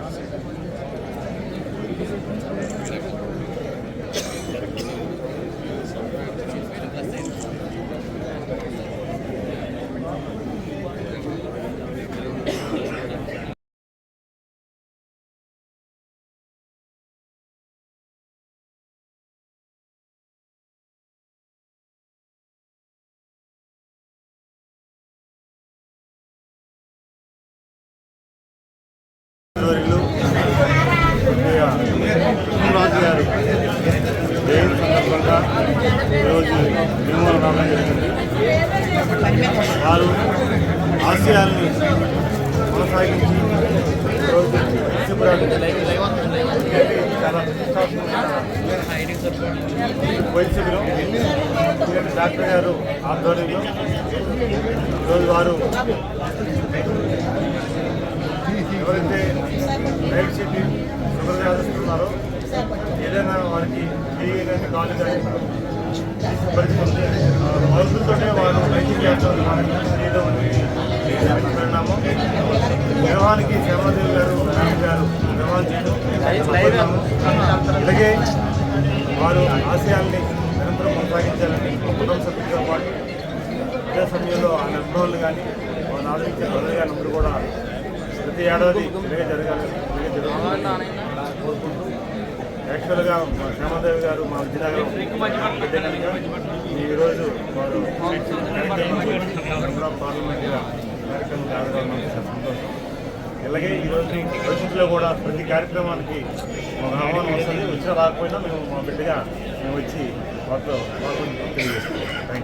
감사합니다. ఈరోజు జరిగింది. వారు ఆశయాల్ని కొనసాగించి ఈరోజు వైద్యులు డాక్టర్ గారు ఆధ్వర్యంలో ఈరోజు వారు ఎవరైతే నైట్ షెడ్యూల్ ఎవరు సాధిస్తున్నారో ఏదైనా వారికి చేయి కానీ కాలు పరిస్థితి వారు బయటికి చేస్తారు మనకి చేయడం అనేది పరిణామం నిర్వహణకి శ్యామదేవి గారు గారు నిర్వహణ చేయడం అలాగే వారు ఆశయాల్ని నిరంతరం కొనసాగించాలని కుటుంబ సభ్యులతో పాటు అదే సమయంలో ఆ అనుభవాలు కానీ వారిని ఆదరించే ప్రజలు కానీ అందరూ కూడా ప్రతి ఏడాది ఇలాగే జరగాలని ఇలాగే జరుగుతుందని యాక్చువల్గా మా శ్యామదేవి గారు మా విజయనగరం కనుక ఈరోజు వారు పార్లమెంట్ కార్యక్రమం కావడం సంతోషం. ఇలాగే ఈరోజు భవిష్యత్తులో కూడా ప్రతి కార్యక్రమానికి మా ఆహ్వానం వస్తుంది వచ్చినా రాకపోయినా మేము మా బిడ్డగా మేము వచ్చి వారితో పాల్గొని తెలియజేస్తాం.